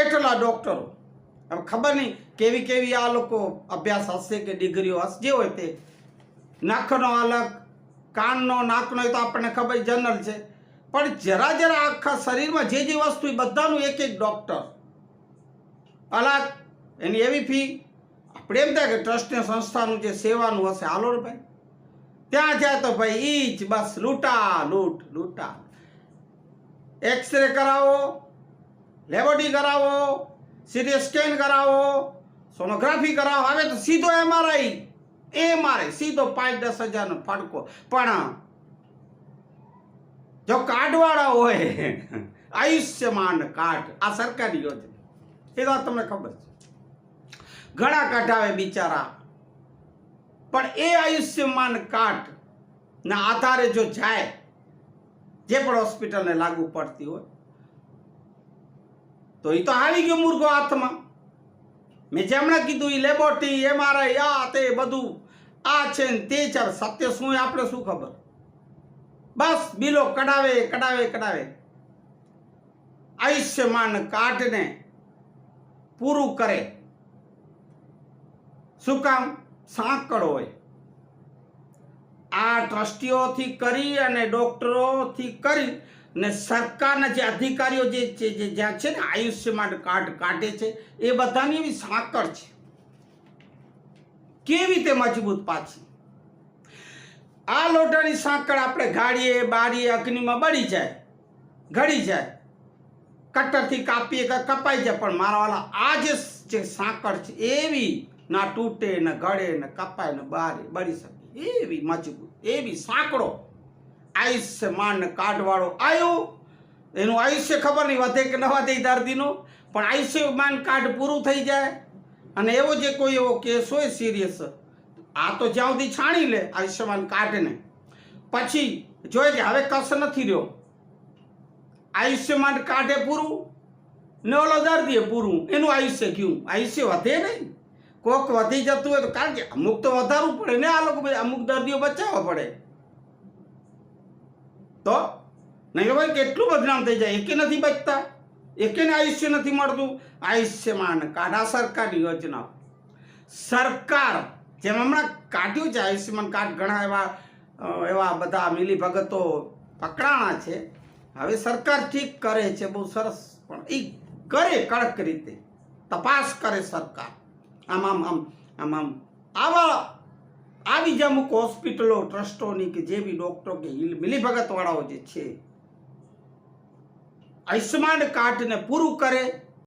એટલા ડૉક્ટરો. હવે ખબર નહીં કેવી કેવી આ લોકો અભ્યાસ હશે કે ડિગ્રીઓ હશે, જે હોય તે. નાકનો અલગ, કાનનો, નાકનો, એ તો આપણને ખબર જનરલ છે. પણ જરા જરા આખા શરીરમાં જે જે વસ્તુ એ બધાનું એક એક ડૉક્ટર. અલગ, એની એવી ફી. આપણે એમ થાય કે ટ્રસ્ટની સંસ્થાનું જે સેવાનું હશે, હાલો ને ભાઈ. ત્યાં જાય તો ભાઈ ઈ જ બસ, લૂંટા, લૂંટ, લૂંટા. એક્સરે કરાવો લેબોરેટરી કરાવો સીટી સ્કેન કરાવો સોનોગ્રાફી કરાવો. હવે તો સીધો એમઆરઆઈ એમઆરઆઈ સીધો પાંચ દસ હજારનો ફટકો પણ જો કાર્ડવાળા હોય, આયુષ્યમાન કાર્ડ, આ સરકારી યોજના. એ વાત તમને ખબર છે. ઘણા કઢાવે બિચારા. પણ એ આયુષ્યમાન કાર્ડ ના આધારે જો જાય, જે પણ હોસ્પિટલને લાગુ પડતી હોય તો એ તો આવી ગયો મૂર્ખો હાથમાં. મેં જેમણે કીધું એ લેબોરેટરી એમઆરઆઈ આ તે બધું. આ છે ને તે છે. સત્ય શું આપણે શું ખબર? બસ, બિલો કઢાવે કઢાવે કઢાવે. આયુષ્યમાન કાર્ડને પૂરું કરે. શું કામ? સાંકળ હોય. આ ટ્રસ્ટીઓથી કરી અને ડોક્ટરોથી કરી ને સરકારના જે અધિકારીઓ જે જે જ્યાં છે ને આયુષ્યમાન કાર્ડ કાઢે છે, એ બધાની એવી સાંકળ છે. કેવી રીતે મજબૂત પાછી? આ લોટાની સાંકળ આપણે ગાડીએ બારીએ અગ્નિમાં બળી જાય, ઘડી જાય. કટરથી કાપીએ કે કપાઈ જાય, પણ મારા વાલા, આ જે સાંકળ છે, એવી ના તૂટે, ને ગળે, ને કપાય, ને બારે બળી શકે. એવી મજબૂત, એવી સાંકળો. આયુષ્યમાન કાર્ડવાળો આવ્યો એનું આયુષ્ય ખબર નહીં, વધે કે ન વધે દર્દીનું. પણ આયુષ્યમાન કાર્ડ પૂરું થઈ જાય. અને એવો જે કોઈ એવો કેસ હોય સિરિયસ આ તો જ્યાં સુધી છાણી લે આયુષ્યમાન કાર્ડને પછી જોઈએ કે હવે કસ નથી રહ્યો. આયુષ્યમાન કાર્ડે પૂરું. ને ઓલો દર્દીએ પૂરું. એનું આયુષ્ય ગયું આયુષ્ય વધે નહીં. કોક વધી જતું હોય તો કારણ કે અમુક તો વધારવું પડે ને આ લોકો અમુક દર્દીઓ બચાવવા પડે. તો નહીં ભાઈ કેટલું બદનામ થઈ જાય. એકે નથી બચતા. એકેને આયુષ્ય નથી મળતું. આયુષ્યમાન આ સરકારની યોજના. સરકાર જેમ હમણાં કાઢ્યું છે આયુષ્યમાન કાર્ડ, ઘણા એવા એવા બધા મિલી ભગતો પકડાણા છે. હવે સરકાર ઠીક કરે છે, બહુ સરસ. પણ એ કરે કડક રીતે. તપાસ કરે સરકાર. આમ આમ આમ આમ આમ. આવા આવી જ અમુક હોસ્પિટલો ટ્રસ્ટોની કે જે બી ડોક્ટરો કે મિલીભગત વાળાઓ જે છે, આયુષ્યમાન કાર્ડને પૂરું કરે